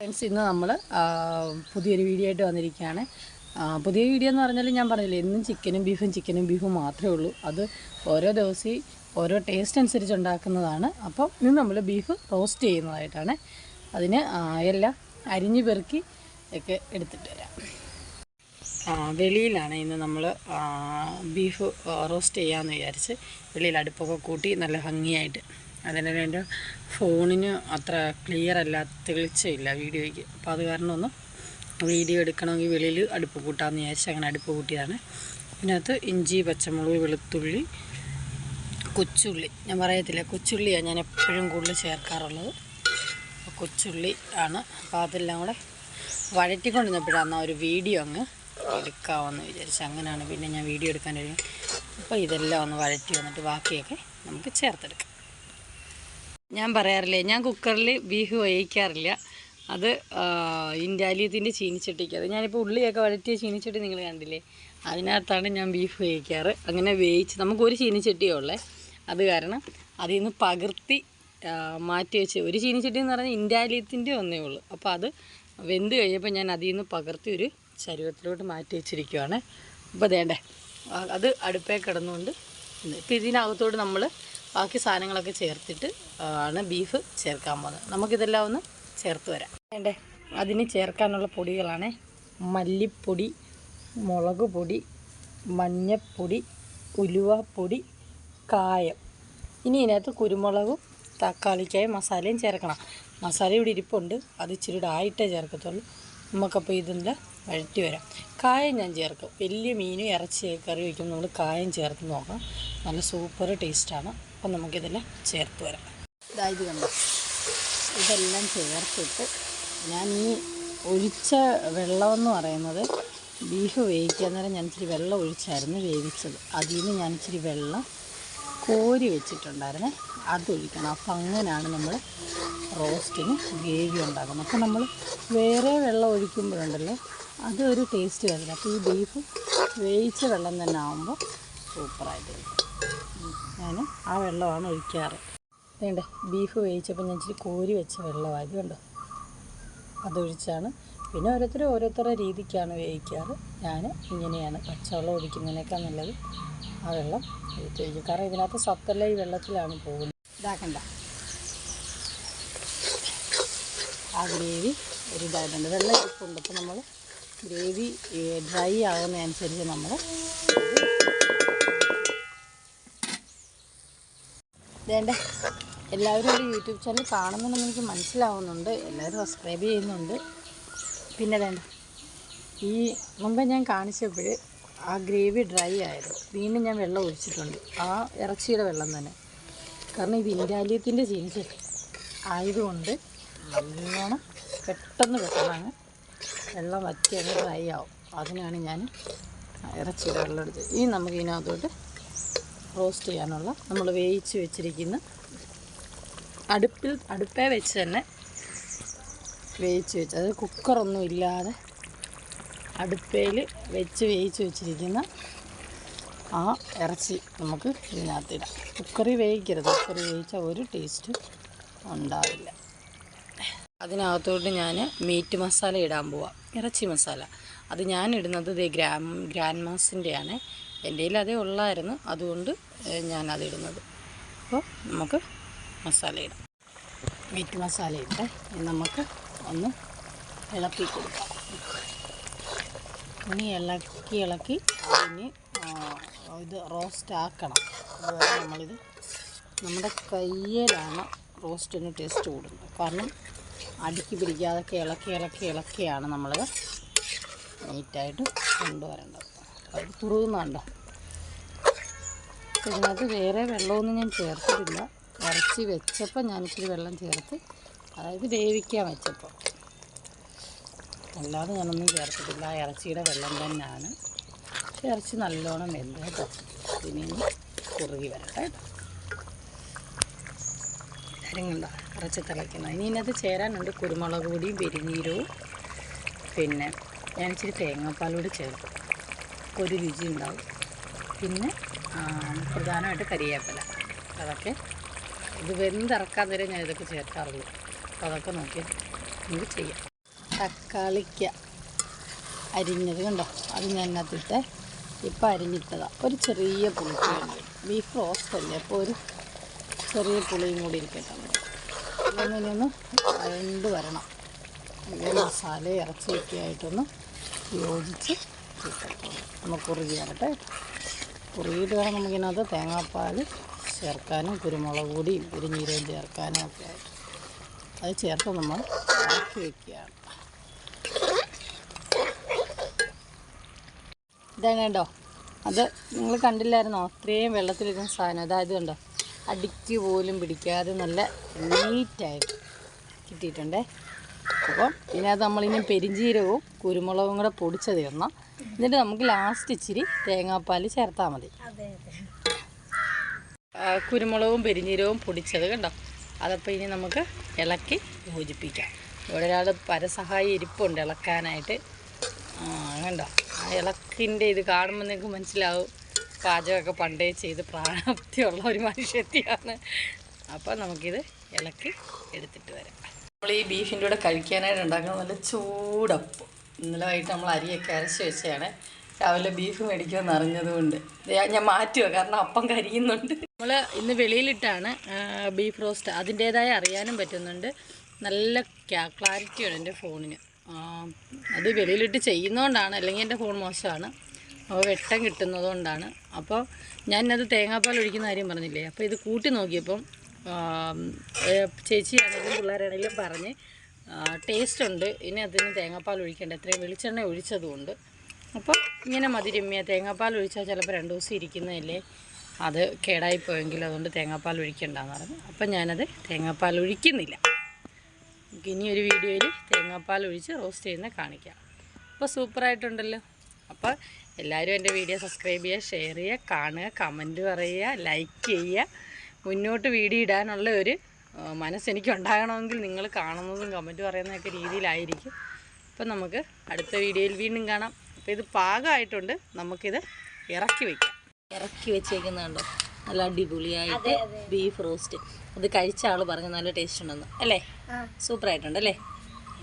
Friends ഇന്ന് നമ്മൾ പുതിയൊരു വീഡിയോ ആയിട്ട് വന്നിരിക്കുകയാണ്. പുതിയ വീഡിയോ എന്ന് പറഞ്ഞാൽ ഞാൻ പറഞ്ഞില്ലേ എന്നും ചിക്കനും ബീഫും ചിക്കനും ബീഫും മാത്രമേ ഉള്ളൂ. അത് ഓരോ ദിവസവും ഓരോ ടേസ്റ്റ് അനുസരിച്ച് ഉണ്ടാക്കുന്നതാണ്. അപ്പം ഇന്ന് നമ്മൾ ബീഫ് റോസ്റ്റ് ചെയ്യുന്നതായിട്ടാണ്. അതിന് എല്ലാം അരിഞ്ഞു പെറുക്കി ഒക്കെ എടുത്തിട്ട് വരാം. വെളിയിലാണ് ഇന്ന് നമ്മൾ ബീഫ് റോസ്റ്റ് ചെയ്യാമെന്ന് വിചാരിച്ച് വെളിയിൽ അടുപ്പൊക്കെ കൂട്ടി നല്ല ഭംഗിയായിട്ട് അതിന് എന്റെ ഫോണിന് അത്ര ക്ലിയർ അല്ല തെളിച്ചില്ല വീഡിയോയ്ക്ക്. അപ്പോൾ അത് കാരണം ഒന്ന് വീഡിയോ എടുക്കണമെങ്കിൽ വെളിയിൽ അടുപ്പ് കൂട്ടാമെന്ന് വിചാരിച്ച് അങ്ങനെ അടുപ്പ് കൂട്ടിയതാണ്. ഇതിനകത്ത് ഇഞ്ചി പച്ചമുളക് വെളുത്തുള്ളി കൊച്ചുള്ളി. ഞാൻ പറയത്തില്ല കൊച്ചുള്ളിയാണ് ഞാൻ എപ്പോഴും കൂടുതൽ ചേർക്കാറുള്ളത്. കൊച്ചുള്ളി ആണ്. അപ്പോൾ അതെല്ലാം കൂടെ വഴറ്റിക്കൊണ്ടിരുന്നപ്പോഴാണ് ആ ഒരു വീഡിയോ അങ്ങ് എടുക്കാമെന്ന് വിചാരിച്ചു അങ്ങനെയാണ് പിന്നെ ഞാൻ വീഡിയോ എടുക്കാൻ കഴിയും അപ്പോൾ ഇതെല്ലാം ഒന്ന് വഴറ്റി വന്നിട്ട് ബാക്കിയൊക്കെ നമുക്ക് ചേർത്തെടുക്കാം. ഞാൻ പറയാറില്ലേ ഞാൻ കുക്കറിൽ ബീഫ് വേവിക്കാറില്ല. അത് ഇൻഡാലിയത്തിന്റെ ചീനിച്ചട്ടിക്ക്. അത് ഞാനിപ്പോൾ ഉള്ളിയൊക്കെ വഴറ്റിയ ചീനിച്ചട്ടി നിങ്ങൾ കണ്ടില്ലേ? അതിനകത്താണ് ഞാൻ ബീഫ് വേവിക്കാറ്. അങ്ങനെ വേവിച്ച് നമുക്കൊരു ചീനിച്ചട്ടിയേ ഉള്ളേ. അത് കാരണം അതിൽ നിന്ന് പകർത്തി മാറ്റി വെച്ച്. ഒരു ചീനിച്ചട്ടി എന്ന് പറഞ്ഞാൽ ഇൻഡാലിയത്തിന്റെ ഒന്നേ ഉള്ളൂ. അപ്പോൾ അത് വെന്ത് കഴിഞ്ഞപ്പോൾ ഞാൻ അതിൽ നിന്ന് പകർത്തി ഒരു ചരുവത്തിലോട്ട് മാറ്റി വെച്ചിരിക്കുവാണ്. അപ്പോൾ വേണ്ടേ അത് അടുപ്പേ കിടന്നുകൊണ്ട്. ഇപ്പോൾ ഇതിനകത്തോട്ട് നമ്മൾ ബാക്കി സാധനങ്ങളൊക്കെ ചേർത്തിട്ട് ആണ് ബീഫ് ചേർക്കാൻ പോകുന്നത്. നമുക്കിതെല്ലാം ഒന്ന് ചേർത്ത് വരാം. വേണ്ടേ? അതിന് ചേർക്കാനുള്ള പൊടികളാണ് മല്ലിപ്പൊടി മുളക് പൊടി മഞ്ഞപ്പൊടി ഉലുവപ്പൊടി കായം. ഇനി ഇതിനകത്ത് കുരുമുളകും തക്കാളിക്കായും മസാലയും ചേർക്കണം. മസാല ഇവിടെ ഇരിപ്പുണ്ട്. അത് ഇച്ചിരി ആയിട്ടേ ചേർക്കത്തുള്ളൂ. നമുക്കപ്പോൾ ഇതിന്റെ വഴറ്റി വരാം. കായം ഞാൻ ചേർക്കും. വലിയ മീനും ഇറച്ചി കറി വയ്ക്കുമ്പോൾ നമ്മൾ കായം ചേർത്ത് നോക്കാം നല്ല സൂപ്പർ ടേസ്റ്റാണ്. അപ്പം നമുക്കിതിൽ ചേർത്ത് വരാം. ഇതായത് കണ്ടോ? ഇതെല്ലാം ചേർത്തിട്ട് ഞാൻ ഈ ഒഴിച്ച വെള്ളമെന്ന് പറയുന്നത് ബീഫ് വേവിക്കാൻ നേരം ഞാൻ ഇച്ചിരി വെള്ളം ഒഴിച്ചായിരുന്നു വേവിച്ചത്. അതിൽ നിന്ന് ഞാൻ ഇച്ചിരി വെള്ളം കോരി വെച്ചിട്ടുണ്ടായിരുന്നേ. അതൊഴിക്കണം അപ്പം അങ്ങനെയാണ് നമ്മൾ റോസ്റ്റിന് ഗ്രേവി ഉണ്ടാക്കുന്നത്. അപ്പം നമ്മൾ വേറെ വെള്ളം ഒഴിക്കുമ്പോഴുണ്ടല്ലോ അതൊരു ടേസ്റ്റ് വരുന്നത് അപ്പോൾ ഈ ബീഫ് വേവിച്ച വെള്ളം തന്നെ ആകുമ്പോൾ സൂപ്പറായിട്ടിരിക്കും ഞാൻ ആ വെള്ളമാണ് ഒഴിക്കാറ്. വേണ്ട ബീഫ് വേവിച്ചപ്പോൾ ഞാൻ ഇച്ചിരി കോരി വെച്ച വെള്ളമായത് കണ്ടോ? അതൊഴിച്ചാണ്. പിന്നെ ഓരോരുത്തർ ഓരോരുത്തരുടെ രീതിക്കാണ് വേവിക്കാറ്. ഞാൻ ഇങ്ങനെയാണ് പച്ചവെള്ളം ഒഴിക്കുന്നതിനേക്കാൾ നല്ലത് ആ വെള്ളം ഒഴിച്ച് വയ്ക്കും കാരണം ഇതിനകത്ത് സത്തല്ല ഈ വെള്ളത്തിലാണ് പോകുന്നത്. ഇതാക്കണ്ട. ആ ഗ്രേവി ഒരു ഇതായിട്ടുണ്ട് വെള്ളം ഇരിപ്പുണ്ട് അപ്പോൾ നമ്മൾ ഗ്രേവി ഡ്രൈ ആകുന്നതനുസരിച്ച് നമ്മൾ വേണ്ട എല്ലാവരും ഒരു യൂട്യൂബ് ചാനൽ കാണുന്നുണ്ടെന്ന് എനിക്ക് മനസ്സിലാവുന്നുണ്ട്. എല്ലാവരും സബ്സ്ക്രൈബ് ചെയ്യുന്നുണ്ട്. പിന്നെ വേണ്ട ഈ മുമ്പ് ഞാൻ കാണിച്ചപ്പോൾ ആ ഗ്രേവി ഡ്രൈ ആയിരുന്നു. വീണ്ടും ഞാൻ വെള്ളം ഒഴിച്ചിട്ടുണ്ട്. ആ ഇറച്ചിയുടെ വെള്ളം തന്നെ. കാരണം ഇത് ഇൻഡാലിയത്തിന്റെ ചീനിച്ചട്ടി ആയതുകൊണ്ട് നല്ലോണം പെട്ടെന്ന് പെട്ടെന്നാണ് വെള്ളം വറ്റി അങ്ങ് ഡ്രൈ ആവും. അതിനാണ് ഞാൻ ഇറച്ചിയുടെ വെള്ളം എടുത്തത് ഈ നമുക്ക് ഇതിനകത്തോട്ട് റോസ്റ്റ് ചെയ്യാനുള്ള നമ്മൾ വേവിച്ച് വെച്ചിരിക്കുന്ന അടുപ്പിൽ അടുപ്പേ വെച്ച് തന്നെ വേവിച്ച് വെച്ച് അത് കുക്കറൊന്നും ഇല്ലാതെ അടുപ്പയിൽ വെച്ച് വേവിച്ച് വെച്ചിരിക്കുന്ന ആ ഇറച്ചി നമുക്ക് ഇതിനകത്തിടാം. കുക്കറി വേവിക്കരുത്. കുക്കറി വേവിച്ചാൽ ഒരു ടേസ്റ്റ് ഉണ്ടാവില്ല. അതിനകത്തോട്ട് ഞാൻ മീറ്റ് മസാല ഇടാൻ പോവാം. ഇറച്ചി മസാല. അത് ഞാൻ ഇടുന്നത് ദേ ഗ്രാം ഗ്രാൻഡ് മാസിന്റെയാണ് എന്റെ കയ്യിൽ അതേ ഉള്ളായിരുന്നു. അതുകൊണ്ട് ഞാൻ ഞാനത് ഇടുന്നത്. അപ്പോൾ നമുക്ക് മസാല ഇടാം. മീറ്റ് മസാല ഇട്ട് നമുക്ക് ഒന്ന് ഇളക്കി കൊടുക്കാം. ഇനി ഇളക്കി ഇളക്കി ആ, ഇത് റോസ്റ്റ് ആക്കണം. അതുപോലെ നമ്മളിത് നമ്മുടെ കയ്യിലാണ് റോസ്റ്റിന് ടേസ്റ്റ് കൂടുന്നത്. കാരണം അടുക്കി പിടിക്കാതൊക്കെ ഇളക്കി ഇളക്കി ഇളക്കിയാണ് നമ്മൾ നീറ്റായിട്ട് കൊണ്ടുവരേണ്ടത്. അത് തുറുകുന്നുണ്ടോ ഇതിനകത്ത് വേറെ വെള്ളമൊന്നും ഞാൻ ചേർത്തിട്ടില്ല. ഇറച്ചി വെച്ചപ്പോൾ ഞാൻ ഇച്ചിരി വെള്ളം ചേർത്ത് അതായത് വേവിക്കാൻ വെച്ചപ്പോൾ. അല്ലാതെ ഞാനൊന്നും ചേർത്തിട്ടില്ല. ആ ഇറച്ചിയുടെ വെള്ളം തന്നെയാണ്. ഇറച്ചി നല്ലോണം വെന്ത് കേട്ടോ. ഇനി കുറുകി വരട്ടെ കേട്ടോ. ഇറച്ചി തിളയ്ക്കുന്നത് ഇനി ഇതിനകത്ത് ചേരാനുണ്ട് കുരുമുളക് പൊടിയും പെരുനീരവും. പിന്നെ ഞാൻ ഇച്ചിരി തേങ്ങാപ്പാലോട് ചേർക്കും. ഒരു രുചി ഉണ്ടാവും. പിന്നെ പ്രധാനമായിട്ട് കരിയേപ്പില. അതൊക്കെ ഇത് വെന്തിറക്കാൻ നേരം ഞാൻ ഇതൊക്കെ ചേർക്കാറുള്ളൂ. അപ്പോൾ അതൊക്കെ നോക്കി നമുക്ക് ചെയ്യാം. തക്കാളിക്ക അരിഞ്ഞത് കണ്ടോ? അത് ഞാൻ അതിനകത്തിട്ട് ഇപ്പം അരിഞ്ഞിട്ടതാണ് ഒരു ചെറിയ പുളിക്ക് വേണ്ടി ബീഫ് റോസ്റ്റ് അല്ലേ? അപ്പോൾ ഒരു ചെറിയ പുളിയും കൂടി ഇരിക്കട്ടെ. ഇതൊന്നിനെ ഒന്ന് വഴണ്ട് വരണം മസാല ഇറച്ചിയൊക്കെ ആയിട്ടൊന്ന് യോജിച്ച് കിട്ടട്ടെ ഒന്ന് കുറുകി വരട്ടെ കുറുകിയിട്ട് വേണം നമുക്കിതിനകത്ത് തേങ്ങാപ്പാൽ ചേർക്കാനും കുരുമുളക് പൊടിയും കുരുനീരവും ചേർക്കാനും ഒക്കെ ആയിട്ട്. അത് ചേർത്ത് നമ്മൾ ഇറക്കി വയ്ക്കുകയാണ് ഇതാണ് കേട്ടോ അത് നിങ്ങൾ കണ്ടില്ലായിരുന്നോ? അത്രയും വെള്ളത്തിലിരുന്ന സാധനം. അതായത് കണ്ടോ? അടിക്ക് പോലും പിടിക്കാതെ നല്ല നീറ്റായിട്ട് കിട്ടിയിട്ടുണ്ടേ. അപ്പം ഇതിനകത്ത് നമ്മളിനി പെരിഞ്ചീരകവും കുരുമുളകും കൂടെ പൊടിച്ചത് ഇടണം എന്നിട്ട് നമുക്ക് ലാസ്റ്റ് ഇച്ചിരി തേങ്ങാപ്പാൽ ചേർത്താൽ മതി. കുരുമുളകും പെരിഞ്ഞീരവും പൊടിച്ചത് കണ്ടോ? അതപ്പോൾ ഇനി നമുക്ക് ഇളക്കി യോജിപ്പിക്കാം. ഇവിടെ ഒരാൾ പരസഹായി ഇരിപ്പുണ്ട് ഇളക്കാനായിട്ട്. കണ്ടോ? ആ ഇളക്കിന്റെ ഇത് കാണുമ്പോൾ നിങ്ങൾക്ക് മനസ്സിലാവും. പാചകമൊക്കെ പണ്ടേ ചെയ്ത് പ്രാണപ്തിയുള്ള ഒരു മനുഷ്യത്തിയാണ്. അപ്പോൾ നമുക്കിത് ഇളക്കി എടുത്തിട്ട് വരാം. നമ്മൾ ഈ ബീഫിന്റെ കൂടെ കഴിക്കാനായിട്ട് ഉണ്ടാക്കുന്ന നല്ല ചൂടപ്പം. ഇന്നലെ വൈകിട്ട് നമ്മൾ അരിയൊക്കെ അരച്ച് വെച്ചതാണ്. രാവിലെ ബീഫ് മേടിക്കുമെന്ന് അറിഞ്ഞതുകൊണ്ട്. ഞാൻ മാറ്റുക കാരണം അപ്പം കരിയുന്നുണ്ട്. നമ്മൾ ഇന്ന് വെളിയിലിട്ടാണ് ബീഫ് റോസ്റ്റ്. അതിന്റേതായ അറിയാനും പറ്റുന്നുണ്ട്. നല്ല ക്ലാരിറ്റിയാണ് എന്റെ ഫോണിന്. അത് വെളിയിലിട്ട് ചെയ്യുന്നതുകൊണ്ടാണ് അല്ലെങ്കിൽ എന്റെ ഫോൺ മോശമാണ്. അപ്പോൾ വെട്ടം കിട്ടുന്നതുകൊണ്ടാണ്. അപ്പോൾ ഞാനത് തേങ്ങാപ്പാൽ ഒഴിക്കുന്ന കാര്യം പറഞ്ഞില്ലേ? അപ്പോൾ ഇത് കൂട്ടി നോക്കിയപ്പം ചേച്ചിയാണെങ്കിലും പിള്ളേരാണെങ്കിലും പറഞ്ഞ് ടേസ്റ്റ് ഉണ്ട് ഇനി അതിന് തേങ്ങാപ്പാൽ ഒഴിക്കേണ്ട. എത്രയും വെളിച്ചെണ്ണ ഒഴിച്ചതുകൊണ്ട്. അപ്പോൾ ഇങ്ങനെ മതി രമ്യ തേങ്ങാപ്പാൽ ഒഴിച്ചാൽ ചിലപ്പോൾ രണ്ട് ദിവസം ഇരിക്കുന്നതല്ലേ? അത് കേടായി പോയെങ്കിൽ അതുകൊണ്ട് തേങ്ങാപ്പാൽ ഒഴിക്കണ്ടെന്ന് പറഞ്ഞു. അപ്പം ഞാനത് തേങ്ങാപ്പാൽ ഒഴിക്കുന്നില്ല. ഇനി ഒരു വീഡിയോയിൽ തേങ്ങാപ്പാൽ ഒഴിച്ച് റോസ്റ്റ് ചെയ്യുന്ന കാണിക്കാം. അപ്പോൾ സൂപ്പറായിട്ടുണ്ടല്ലോ. അപ്പോൾ എല്ലാവരും എന്റെ വീഡിയോ സബ്സ്ക്രൈബ് ചെയ്യുക ഷെയർ ചെയ്യുക കാണുക കമന്റ് പറയുക ലൈക്ക് ചെയ്യുക. മുന്നോട്ട് വീഡിയോ ഇടാനുള്ള ഒരു മനസ്സെനിക്ക് ഉണ്ടാകണമെങ്കിൽ നിങ്ങൾ കാണുന്നതും കമന്റ് പറയുന്നതൊക്കെ രീതിയിലായിരിക്കും. അപ്പം നമുക്ക് അടുത്ത വീഡിയോയിൽ വീണ്ടും കാണാം. അപ്പോൾ ഇത് പാകമായിട്ടുണ്ട്. നമുക്കിത് ഇറക്കി വയ്ക്കാം ഇറക്കി വെച്ചേക്കുന്നുണ്ടോ നല്ല അടിപൊളിയായിട്ട് ബീഫ് റോസ്റ്റ് അത് കഴിച്ച ആൾ പറഞ്ഞു നല്ല ടേസ്റ്റ് ഉണ്ടെന്ന്. അല്ലേ? സൂപ്പറായിട്ടുണ്ട് അല്ലേ?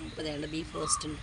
അപ്പോൾ ഇതേണ്ട ബീഫ് റോസ്റ്റ് ഉണ്ട്.